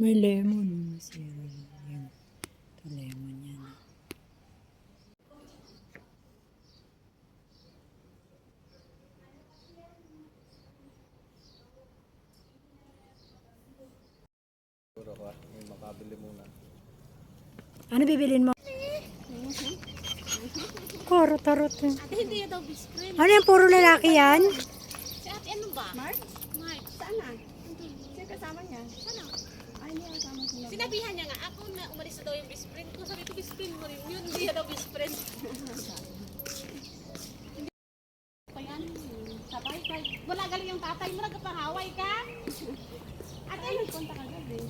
May lemon. Masira yung ito lemon yan. Siguro ka, may makabili muna. Ano bibilin mo? Koro, tarot. eh. Hindi daw best friend. Ano yan? Puro lalaki yan? Si ate ano ba? Mark? Mark. Saan na? Sino kasama niya? Kasama sila. Sinabihan niya nga, ako na umalis na daw yung best friend ko. Sabi ko, best friend mo rin yun. Hindi daw best friend. Pa yan. Sabay ka. Wala galing yung tatay mo. Nagpahaway ka. Ate, Ay, nagpunta ka gabi.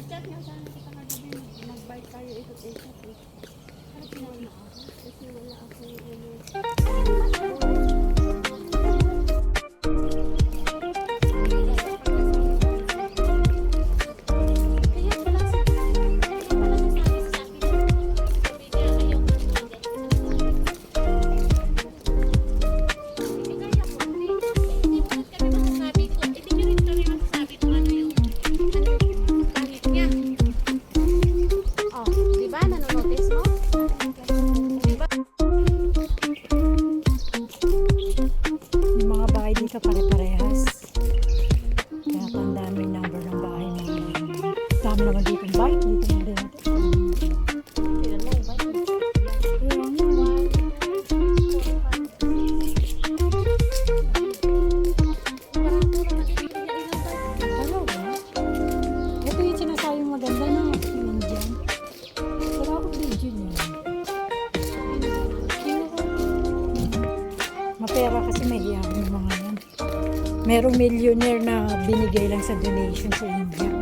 I-chat nga sana kita kagabi. Nag-bike tayo ikot-ikot Merong millionaire na binigay lang sa donation sa India.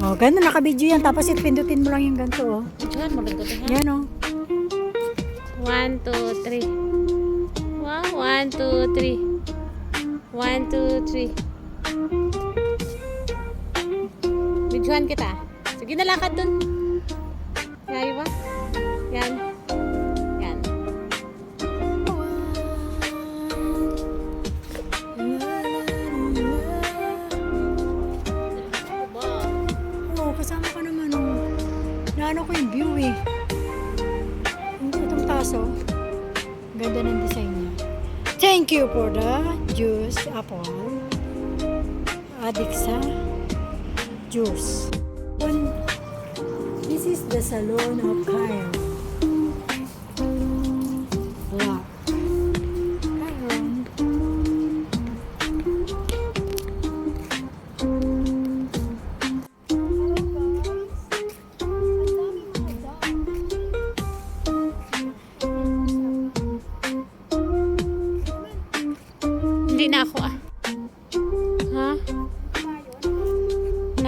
Oh, ganun naka-video yan. Tapos pindutin mo lang yung ganito, oh. Yan, maganda ito. Yan, oh. One, two, three. Wow, one, two, three. One, two, three. Videohan kita. Sige na lakad dun. Yayo ba? You for the juice, apple. Adixa juice. This is the salon of Cairo.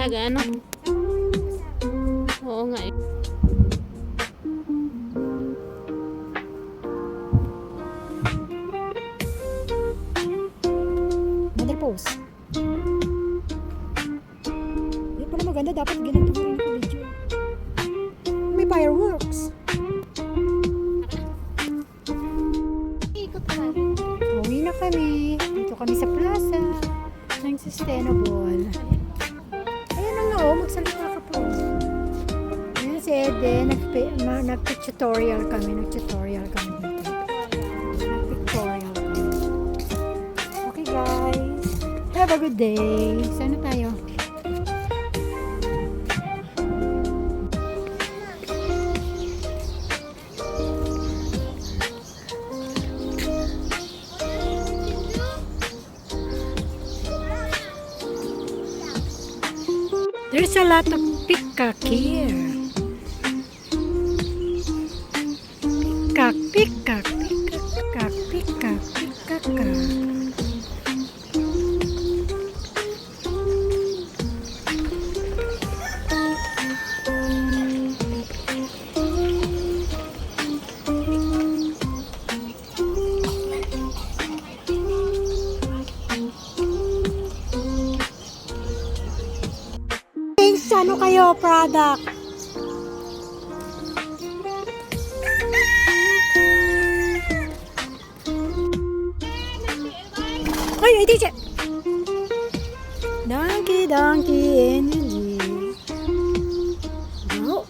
Nag ano? Oo nga eh. Mother pose. Hindi pala maganda. Dapat ganito mo rin yung video. May fireworks. Uwi na kami. Dito kami sa plaza. tutorial kami, nag-tutorial kami dito. Nag-tutorial kami. Okay guys, have a good day. Sana tayo? There's a lot of peacock here. Peacock, peacock, peacock. Thanks, ano kayo, product? Ay, ay, teacher! Donkey, donkey, energy. Ano?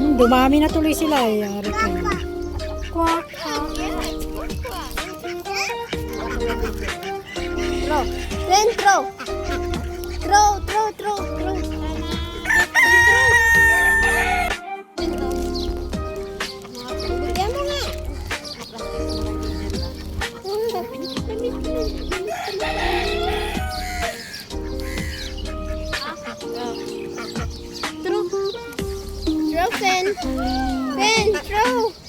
Hmm, dumami na tuloy sila eh. Yari ka. Quack. Throw. Throw, Finn. Finn, throw.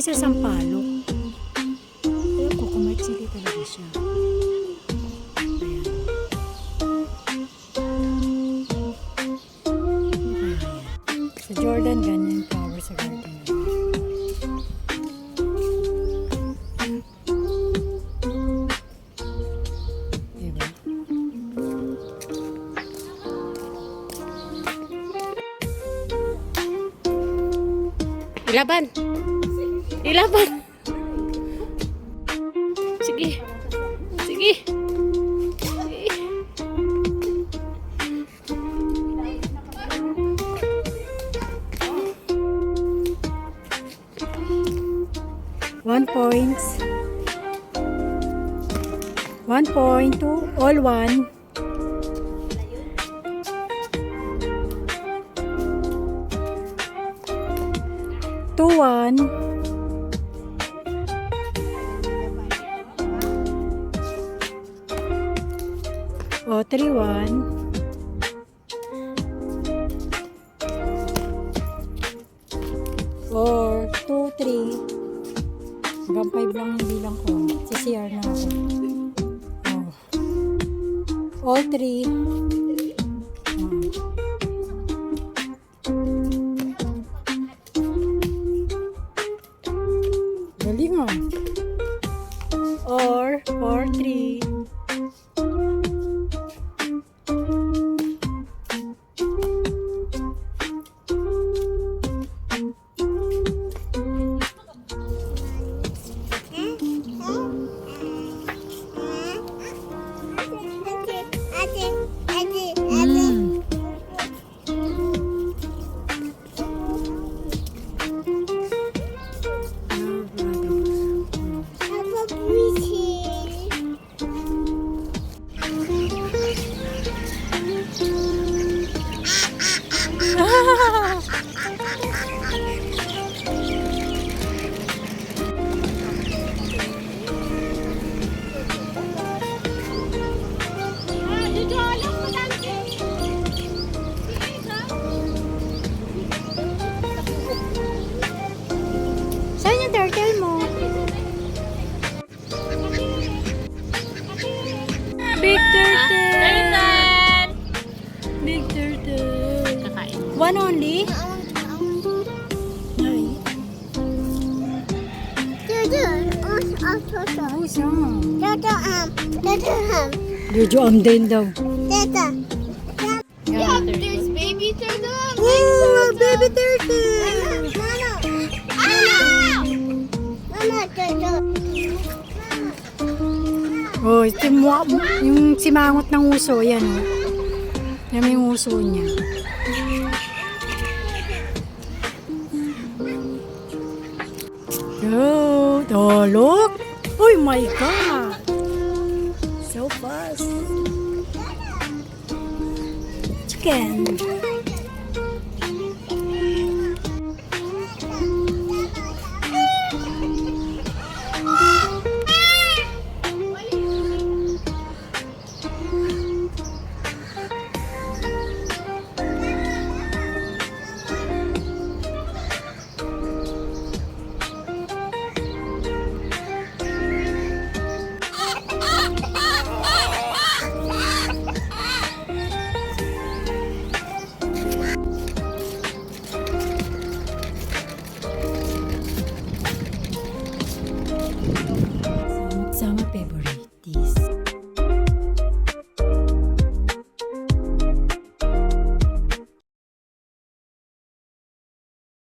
Naman siya sampalok. Alam ko kamatsili talaga siya. Sa Jordan, ganyan flower sa garden. Diba? Ilaban! Ilaban! Sige. Sige. Sige. One points. One point, two, all one. Two, one. O, three, one. Or, two, three. Hanggang 5 lang yung bilang ko. Sa CR na ako. Oh. All three. Oh. Galing ah. Ate, ate, One only? Jojo am din daw. Yeah, There's baby turtle. Oh, baby turtle! Oh, ito yung, mukha mo- yung simangot ng uso, yan oh. Yan yung uso niya. Oh, look! Oh my God! So fast! Chicken!